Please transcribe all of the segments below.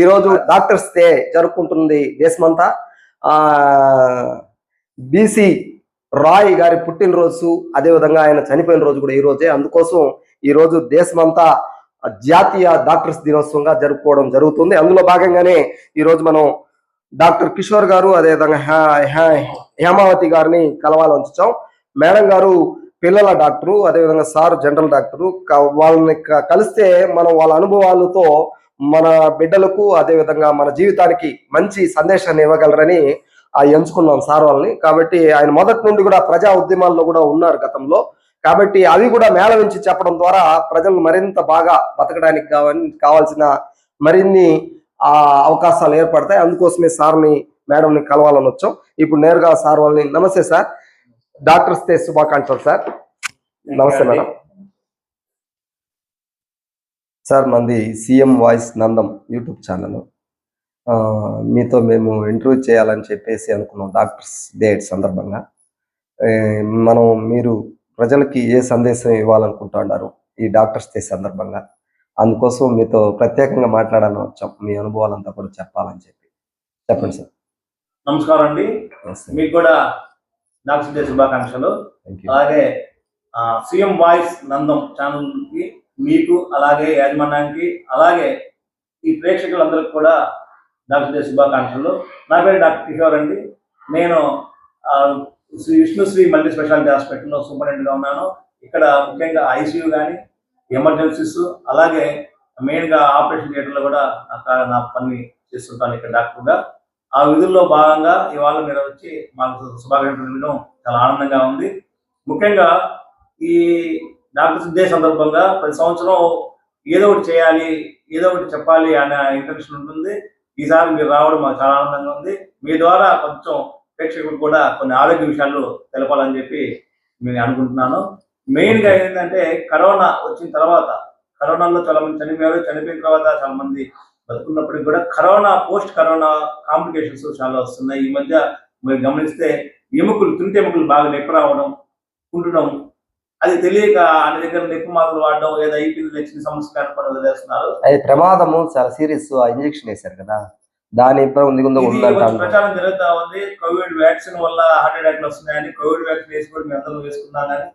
ఈరోజు doctors day జరుపుకుంటుంది దేశమంతా. బీసీ రాయ్ గారి పుట్టినరోజు అదేవిధంగా ఆయన చనిపోయిన రోజు కూడా ఈ రోజే. అందుకోసం ఈ రోజు దేశమంతా జాతీయ డాక్టర్స్ దినోత్సవంగా జరుపుకోవడం జరుగుతుంది. అందులో భాగంగానే ఈరోజు మనం డాక్టర్ కిషోర్ గారు అదేవిధంగా హేమావతి గారిని కలవాలని వచ్చాం మేడం గారు పిల్లల డాక్టరు అదేవిధంగా సార్ జనరల్ డాక్టరు. వాళ్ళని కలిస్తే మనం వాళ్ళ అనుభవాలతో మన బిడ్డలకు అదేవిధంగా మన జీవితానికి మంచి సందేశాన్ని ఇవ్వగలరని ఆ ఎంచుకున్నాం సార్ వాళ్ళని కాబట్టి ఆయన మొదటి నుండి కూడా ప్రజా ఉద్యమాల్లో కూడా ఉన్నారు గతంలో. కాబట్టి అవి కూడా మేళవించి చెప్పడం ద్వారా ప్రజలు మరింత బాగా బతకడానికి కావాల్సిన మరిన్ని ఆ అవకాశాలు ఏర్పడతాయి. అందుకోసమే సార్ని మేడంని కలవాలని వచ్చాం. ఇప్పుడు నేరుగా సార్ వాళ్ళని నమస్తే సార్. డాక్టర్స్ డే శుభాకాంక్షలు సార్. నమస్తే మేడం. సార్ మంది CM voice Nandam YouTube channel. ఆ, మీతో మేము ఇంటర్వ్యూ చేయాలని చెప్పేసి అనుకున్నాం డాక్టర్స్ డే సందర్భంగా. మనం మీరు ప్రజలకి ఏ సందేశం ఇవ్వాలనుకుంటున్నారు ఈ డాక్టర్స్ డే సందర్భంగా? అందుకోసం మీతో ప్రత్యేకంగా మాట్లాడాలని వచ్చాం. మీ అనుభవాలంతా కూడా చెప్పాలని చెప్పి. చెప్పండి సార్. నమస్కారం అండి. మీకు కూడా డాక్టర్ డే శుభాకాంక్షలు. అలాగే సీఎం వాయిస్ నందం ఛానల్కి మీకు అలాగే యాజమాన్యానికి అలాగే ఈ ప్రేక్షకులందరికీ కూడా డాక్టర్ డే శుభాకాంక్షలు. నా పేరు డాక్టర్ కిషోర్ అండి. నేను శ్రీ విష్ణుశ్రీ మల్టీ స్పెషాలిటీ హాస్పిటల్లో సూపరింటెండెంట్గా ఉన్నాను. ఇక్కడ ముఖ్యంగా ఐసీయూ కానీ ఎమర్జెన్సీస్ అలాగే మెయిన్గా ఆపరేషన్ థియేటర్లో కూడా నా నా పని చేస్తుంటాను ఇక్కడ డాక్టర్గా. ఆ విధుల్లో భాగంగా ఇవాళ మీరు వచ్చి మాకు శుభాకాంక్షలు చాలా ఆనందంగా ఉంది. ముఖ్యంగా ఈ డాక్టర్స్ డే సందర్భంగా ప్రతి సంవత్సరం ఏదో ఒకటి చేయాలి ఏదో ఒకటి చెప్పాలి అనే ఇంటెన్షన్ ఉంటుంది. ఈసారి మీరు రావడం మాకు చాలా ఆనందంగా ఉంది. మీ ద్వారా కొంచెం ప్రేక్షకులు కూడా కొన్ని ఆరోగ్య విషయాలు తెలపాలని చెప్పి నేను అనుకుంటున్నాను. మెయిన్గా ఏంటంటే కరోనా వచ్చిన తర్వాత కరోనాలో చాలా మంది చనిపోయారు. చనిపోయిన తర్వాత చాలా మంది బతుకున్నప్పటికీ కూడా కరోనా పోస్ట్ కరోనా కాంప్లికేషన్స్ చాలా వస్తున్నాయి. ఈ మధ్య మీరు గమనిస్తే ఎముకలు తుంటి ఎముకలు బాగా నొప్పి రావడం కుంటడం అది తెలియక అన్ని దగ్గర నొప్పి మాత్రలు వాడడం ఏదో అయిపోయింది వచ్చిన సమస్య కనపడి వదిలేస్తున్నారు అది ప్రమాదము చాలా సీరియస్ ఆ ఇంజెక్షన్ వేశారు కదా. దాని ఉందో ఇది ప్రచారం జరుగుతా ఉంది. కోవిడ్ వ్యాక్సిన్ వల్ల హార్ట్ అటాక్లు వస్తున్నాయని కోవిడ్ వ్యాక్సిన్ వేసి కూడా మేము అందరం వేసుకున్నాం కానీ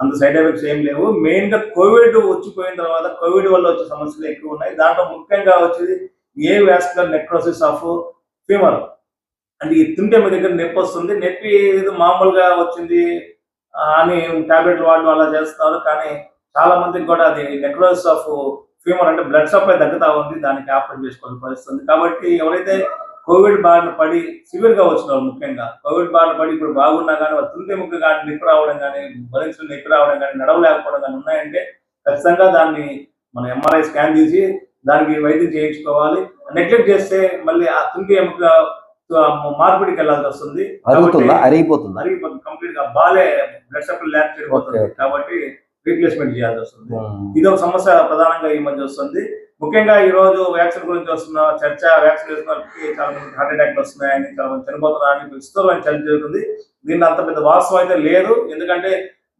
అంత సైడ్ ఎఫెక్ట్స్ ఏం లేవు. మెయిన్గా కోవిడ్ వచ్చిపోయిన తర్వాత కోవిడ్ వల్ల వచ్చే సమస్యలు ఎక్కువ ఉన్నాయి. దాంట్లో ముఖ్యంగా వచ్చేది avascular necrosis of femur. అంటే ఈ తింటే మీ దగ్గర నొప్పి వస్తుంది. నొప్పి ఏదో మామూలుగా వచ్చింది అని టాబ్లెట్లు వాడడం అలా చేస్తున్నారు కానీ చాలా మందికి కూడా అది నెక్లోస్ ఆఫ్ ఫీమర్ అంటే బ్లడ్ సప్లై తగ్గుతా ఉంది. దానికి ఆపరేట్ చేసుకోవాల్సిన పరిస్థితుంది కాబట్టి ఎవరైతే కోవిడ్ బారిన పడి సివియర్గా వచ్చిన వాళ్ళు ముఖ్యంగా కోవిడ్ బారిన పడి ఇప్పుడు బాగున్నా కానీ వాళ్ళు తుంటి ముక్క కానీ నిప్పు రావడం కానీ భరించిన నిప్పు రావడం కానీ నడవలేకపోవడం కానీ ఉన్నాయంటే ఖచ్చితంగా దాన్ని మన ఎంఆర్ఐ స్కాన్ తీసి దానికి వైద్యం చేయించుకోవాలి. నెగ్లెక్ట్ చేస్తే మళ్ళీ ఆ తుంటి ఎముక మార్పిడికి వెళ్ళాల్సి వస్తుంది. అరుగుతుందా? అరిగిపోతుందా? అరిగిపోతుంది. కంప్లీట్గా బాలే బ్లడ్ సప్లై ల్యాక్ చెడిపోతుంది. కాబట్టి రీప్లేస్మెంట్ చేయాల్సి వస్తుంది. ఇది ఒక సమస్య ప్రధానంగా ఈ మధ్య వస్తుంది. ముఖ్యంగా ఈ రోజు వ్యాక్సిన్ గురించి వస్తున్న చర్చ వ్యాక్సిన్ వేసిన వాళ్ళకి చాలా మంది హార్ట్ అటాక్ వస్తున్నాయని చాలా మంది చనిపోతున్నారని విస్తృతమైన చర్చ జరుగుతుంది. దీన్ని అంత పెద్ద వాస్తవం అయితే లేదు. ఎందుకంటే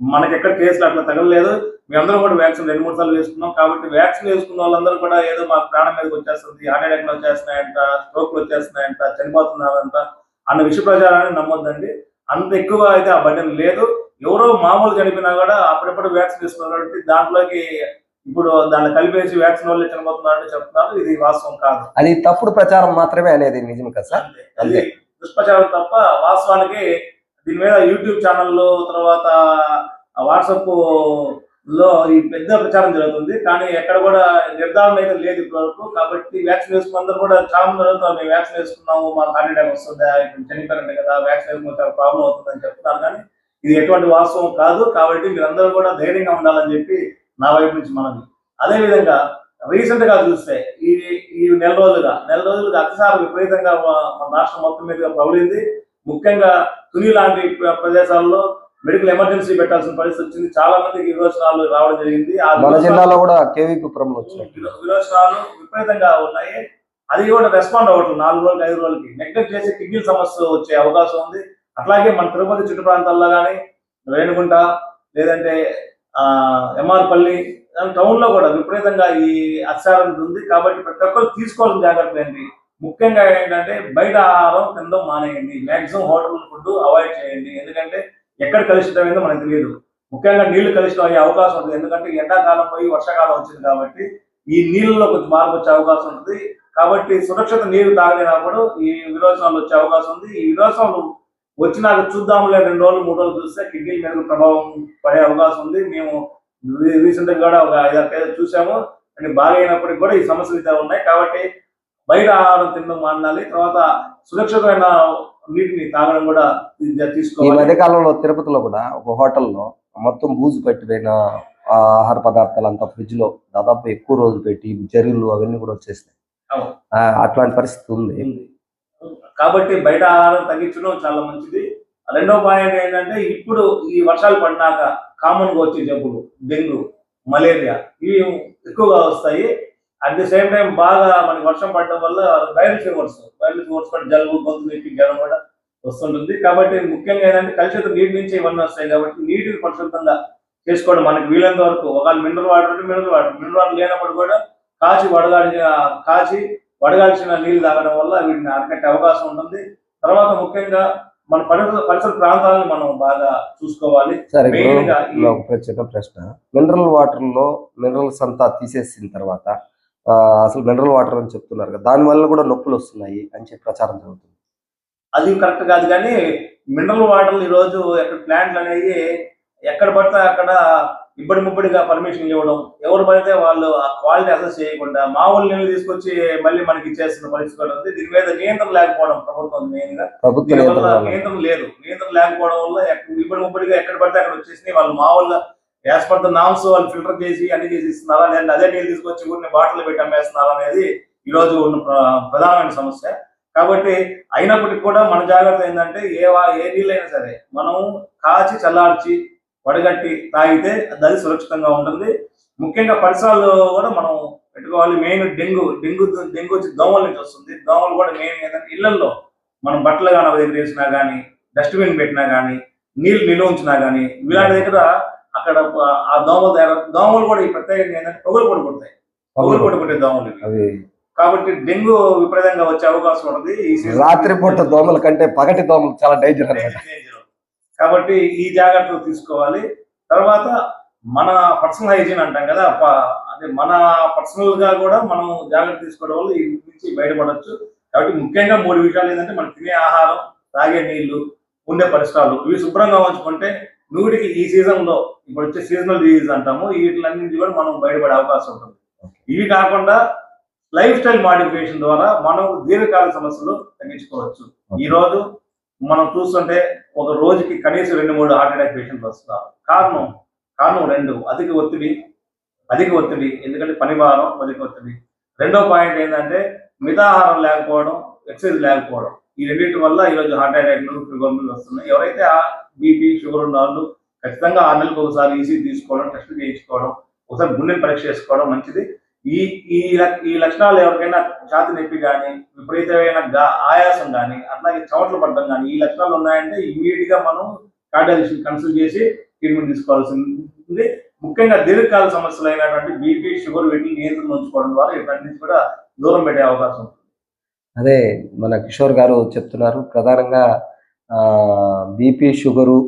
మనకి ఎక్కడ కేసులు అట్లా తగలలేదు. మేమందరం కూడా వ్యాక్సిన్ రెండు మూడు సార్లు వేసుకున్నాం. కాబట్టి వ్యాక్సిన్ వేసుకున్న వాళ్ళందరూ కూడా ఏదో మా ప్రాణం మీదకి వచ్చేస్తుంది హార్ట్ అటాక్లు వచ్చేస్తున్నాయంట స్ట్రోక్లు వచ్చేస్తున్నాయంట చనిపోతున్నారంట అన్న విషయ ప్రచారాన్ని నమ్మొద్దండి. అంత ఎక్కువ అయితే ఆ బడ్డెన్ లేదు. ఎవరో మామూలు చనిపోయినా కూడా అప్పుడప్పుడు వ్యాక్సిన్ వేసుకున్నారు కాబట్టి దాంట్లోకి ఇప్పుడు దాన్ని కలిపేసి వ్యాక్సిన్ వల్లే చనిపోతున్నారని చెప్తున్నారు. ఇది వాస్తవం కాదు. అది తప్పుడు ప్రచారం మాత్రమే అనేది నిజం కదా సార్? అంతే. అది దుష్ప్రచారం తప్ప వాస్తవానికి దీని మీద యూట్యూబ్ ఛానల్లో తర్వాత వాట్సాప్ లో ఈ పెద్ద ప్రచారం జరుగుతుంది. కానీ ఎక్కడ కూడా నిర్ధారణ అయితే లేదు ఇప్పటివరకు కాబట్టి వ్యాక్సిన్ వేసుకున్న అందరూ కూడా చాలా మంది అడుగుతారు మేము వ్యాక్సిన్ వేసుకున్నాము మాకు హార్ట్ అటాక్ వస్తుందా? ఇప్పుడు చనిపోయారంటే కదా వ్యాక్సిన్ వేసుకుంటే చాలా ప్రాబ్లం అవుతుందని చెప్తున్నారు. కానీ ఇది ఎటువంటి వాస్తవం కాదు. కాబట్టి మీరందరూ కూడా ధైర్యంగా ఉండాలని చెప్పి నా వైపు నుంచి మనది అదే విధంగా రీసెంట్గా చూస్తే ఈ ఈ నెల రోజులుగా నెల రోజులుగా అతిసారి విపరీతంగా మన రాష్ట్రం మొత్తం మీద ప్రబలింది. ముఖ్యంగా తుని లాంటి ప్రదేశాల్లో మెడికల్ ఎమర్జెన్సీ పెట్టాల్సిన పరిస్థితి వచ్చింది. చాలా మందికి విరోచనాలు రావడం జరిగింది. మన జిల్లాలో కూడా కేవీపురంలో విరోచనాలు విపరీతంగా ఉన్నాయి. అది కూడా రెస్పాండ్ అవ్వట్లేదు. నాలుగు రోజులకి ఐదు రోజులకి. నెగ్లెక్ట్ చేసి కిడ్నీ సమస్య వచ్చే అవకాశం ఉంది. అట్లాగే మన తిరుపతి చుట్టు ప్రాంతాల్లో కానీ రేణుగుంట లేదంటే ఆ ఎంఆర్పల్లి టౌన్లో కూడా విపరీతంగా ఈ అత్సారం ఉంది. కాబట్టి ప్రతి ఒక్కరు తీసుకోవాల్సిన జాగ్రత్త ఏంటి? ముఖ్యంగా ఏంటంటే బయట ఆహారం తినడం మానేయండి. మాక్సిమం హోటల్ ఫుడ్ అవాయిడ్ చేయండి. ఎందుకంటే ఎక్కడ కలుషితమైందో మనకు తెలియదు. ముఖ్యంగా నీళ్ళు కలుషితం అయ్యే అవకాశం ఉంటుంది. ఎందుకంటే ఎండాకాలం పోయి వర్షాకాలం వచ్చింది కాబట్టి ఈ నీళ్ళలో కొంచెం మార్పు వచ్చే అవకాశం ఉంటుంది. కాబట్టి సురక్షిత నీరు తాగలేనప్పుడు ఈ విరోచనాలు వచ్చే అవకాశం ఉంది. ఈ విరోచనాలు వచ్చినాక చూద్దాంలే రెండు రోజులు మూడు రోజులు చూస్తే కిడ్నీ మీద ప్రభావం పడే అవకాశం ఉంది. మేము రీసెంట్గా కూడా ఒక ఐదారు పేద చూసాము. అని బాగా అయినప్పటికీ కూడా ఈ సమస్యలు అయితే ఉన్నాయి. కాబట్టి బయట ఆహారం తినడం మానాలి తర్వాత సురక్షితమైన నీటిని తాగడం కూడా ఈ తీసుకోవాలి. మధ్య కాలంలో తిరుపతిలో కూడా ఒక హోటల్లో మొత్తం బూజు పెట్టిపోయిన ఆహార పదార్థాలు అంతా ఫ్రిడ్జ్లో దాదాపు ఎక్కువ రోజులు పెట్టి జరుగులు అవన్నీ కూడా వచ్చేసినాయి. ఆ, అట్లాంటి పరిస్థితి ఉంది. ఉంది. కాబట్టి బయట ఆహారం తగ్గించడం చాలా మంచిది. రెండో పాయింట్ ఏంటంటే ఇప్పుడు ఈ వర్షాలు పడినాక కామన్గా వచ్చే జబ్బులు డెంగ్యూ మలేరియా ఇవి ఎక్కువగా వస్తాయి. అట్ ది సేమ్ టైం బాగా మనకి వర్షం పడడం వల్ల వైరల్ ఫీవర్స్ వైరల్ ఫీవర్స్ కూడా జలుబు గొంతు నొప్పి జ్వరం కూడా వస్తుంటుంది. కాబట్టి ముఖ్యంగా ఏంటంటే కలుషిత నీటి నుంచి ఇవన్నీ వస్తాయి కాబట్టి నీటిని పరిశుభ్రంగా చేసుకోవడం మనకి వీలైనంత వరకు. ఒకవేళ మినరల్ వాటర్ ఉంటే మినరల్ వాటర్ మినరల్ వాటర్ లేనప్పుడు కూడా కాచి వడగాల్చిన కాచి వడగాల్సిన నీళ్ళు తాగడం వల్ల వీటిని అరికట్టే అవకాశం ఉంటుంది. తర్వాత ముఖ్యంగా మన పరిసర పరిసర ప్రాంతాలను మనం బాగా చూసుకోవాలి. సరే చిన్న ప్రశ్న. మినరల్ వాటర్లో మినరల్స్ అంతా తీసేసిన తర్వాత అసలు మినరల్ వాటర్ అని చెప్తున్నారు కదా దాని వల్ల కూడా నొప్పులు వస్తున్నాయి అని చెప్పి ప్రచారం జరుగుతుంది. అది కరెక్ట్ కాదు కానీ మినరల్ వాటర్ ఈ రోజు ఎక్కడ ప్లాంట్లు అనేవి ఎక్కడ పడితే అక్కడ ఇబ్బడి ముబ్బడిగా పర్మిషన్ ఇవ్వడం ఎవరు పడితే వాళ్ళు ఆ క్వాలిటీ అసెస్ చేయకుండా మామూలు నీళ్ళు తీసుకొచ్చి మళ్ళీ మనకి ఇచ్చేస్తున్న పరిస్థితి కూడా ఉంది దీని మీద నియంత్రణ లేకపోవడం ప్రభుత్వం మెయిన్గా. ప్రభుత్వ దీనివల్ల నియంత్రణ లేదు. నియంత్రణ లేకపోవడం వల్ల ఇబ్బడి ముబ్బడిగా ఎక్కడ పడితే అక్కడ వచ్చేసి వాళ్ళు మామూలుగా యాజ్ పర్ ద నామ్స్ వాళ్ళు ఫిల్టర్ చేసి అన్ని చేసి ఇస్తున్నారా? లేదంటే అదే నీళ్ళు తీసుకొచ్చి ఊరిని బాటిల్ పెట్టి అమ్మేస్తున్నారా అనేది ఈ రోజు ఉన్న ప్ర- ప్రధానమైన సమస్య. కాబట్టి అయినప్పటికీ కూడా మన జాగ్రత్త ఏంటంటే ఏ వా- ఏ నీళ్ళైనా సరే మనం కాచి చల్లార్చి వడగట్టి తాగితే అది సురక్షితంగా ఉంటుంది. ముఖ్యంగా పరిసరాలు కూడా మనం పెట్టుకోవాలి. మెయిన్ డెంగ్యూ డెంగ్యూ డెంగ్యూ వచ్చి దోమల నుంచి వస్తుంది. దోమలు కూడా మెయిన్ ఏంటంటే ఇళ్ళలో మనం బట్టలు కానీ దగ్గర వేసినా కానీ డస్ట్బిన్ పెట్టినా కానీ నీళ్ళు నిల్వ ఉంచినా కానీ ఇలాంటి దగ్గర అక్కడ ఆ దోమలు తయారు దోమలు కూడా ఈ ప్రత్యేకంగా ఏంటంటే పొగలు కూడా కొడతాయి. పొగలు కూడా కొట్టే దోమలు కాబట్టి డెంగ్యూ విపరీతంగా వచ్చే అవకాశం ఉంటుంది రాత్రిపూట దోమల కంటే పగటి దోమలు చాలా డేంజర్. కాబట్టి ఈ జాగ్రత్తలు తీసుకోవాలి. తర్వాత మన పర్సనల్ హైజీన్ అంటాం కదా అదే మన పర్సనల్గా కూడా మనం జాగ్రత్త తీసుకోవడం వల్ల ఈ నుంచి బయటపడవచ్చు కాబట్టి ముఖ్యంగా మూడు విషయాలు ఏంటంటే మనం తినే ఆహారం తాగే నీళ్ళు ఉండే పరిసరాలు ఇవి శుభ్రంగా ఉంచుకుంటే నూటికి ఈ సీజన్లో ఇప్పుడు వచ్చే సీజనల్ డిజీజ్ అంటాము వీటిలన్నింటి నుంచి కూడా మనం బయటపడే అవకాశం ఉంటుంది. ఇవి కాకుండా లైఫ్ స్టైల్ మాడిఫికేషన్ ద్వారా మనం దీర్ఘకాల సమస్యలు తగ్గించుకోవచ్చు. ఈ రోజు మనం చూస్తుంటే ఒక రోజుకి కనీసం రెండు మూడు హార్ట్ అటాక్ పేషెంట్లు వస్తున్నారు. కారణం కారణం రెండు అధిక ఒత్తిడి అధిక ఒత్తిడి ఎందుకంటే పని భారం అధిక ఒత్తిడి. రెండో పాయింట్ ఏంటంటే మితాహారం లేకపోవడం ఎక్సర్సైజ్ లేకపోవడం. ఈ రెండింటి వల్ల ఈరోజు హార్ట్ అటాక్లు షుగర్లు వస్తున్నాయి. ఎవరైతే బీపీ షుగర్ ఉన్న వాళ్ళు ఖచ్చితంగా ఆరు నెలలకు ఒకసారి ఈసీ తీసుకోవడం టెస్ట్ చేయించుకోవడం ఒకసారి గుండెని పరీక్ష చేసుకోవడం మంచిది. ఈ ఈ ఈ లక్షణాలు ఎవరికైనా ఛాతి నొప్పి కానీ విపరీతమైన గా- ఆయాసం కానీ అట్లాగే చెమటలు పడడం కానీ ఈ లక్షణాలు ఉన్నాయంటే ఇమీడియట్గా మనం కార్డియాలజిస్ట్ కన్సల్ట్ చేసి ట్రీట్మెంట్ తీసుకోవాల్సింది. ముఖ్యంగా దీర్ఘకాల సమస్యలు అయినటువంటి బీపీ షుగర్ వీటిని నియంత్రణ ఉంచుకోవడం ద్వారా ఇట్లాంటి నుంచి కూడా దూరం పెట్టే అవకాశం ఉంటుంది. అదే మన కిషోర్ గారు చెప్తున్నారు ప్రధానంగా బీపీ షుగరు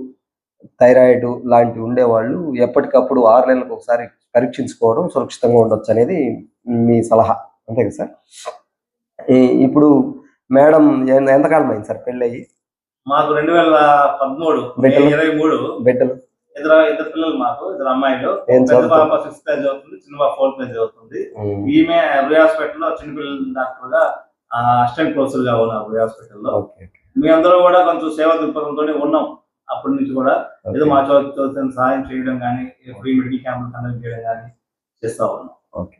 థైరాయిడ్ లాంటివి ఉండేవాళ్ళు ఎప్పటికప్పుడు ఆరు నెలలకు ఒకసారి పరీక్షించుకోవడం సురక్షితంగా ఉండొచ్చు అనేది మీ సలహా. అంతే కదా సార్? ఇప్పుడు మేడం ఎంతకాలం అయింది సార్ పెళ్ళయి? మాకు రెండు వేల పదమూడు? ఇరవై మూడు. బిడ్డలు? ఇద్దరు ఇద్దరు పిల్లలు మాకు ఇద్దరు అమ్మాయిలు. పెద్ద? పాప సిక్స్త్ క్లాస్ చదువుతుంది చిన్న పాప ఫోర్త్ క్లాస్ చదువుతుంది. ఈమె రుయ్ హాస్పిటల్లో చిన్నపిల్లల డాక్టర్గా అసిస్టెంట్ ప్రొఫెసర్గా ఉన్నారు రుయ్ హాస్పిటల్లో ఓకే. మీ అందరూ కూడా కొంచెం సేవా దృక్పథంతోనే ఉన్నాం. అప్పటి నుంచి కూడా ఏదో మా చదువుతున్న సహాయం చేయడం కానీ ఫ్రీ మెడికల్ క్యాంపులు కండక్ట్ చేయడం కానీ చేస్తా ఉన్నాం. ఓకే.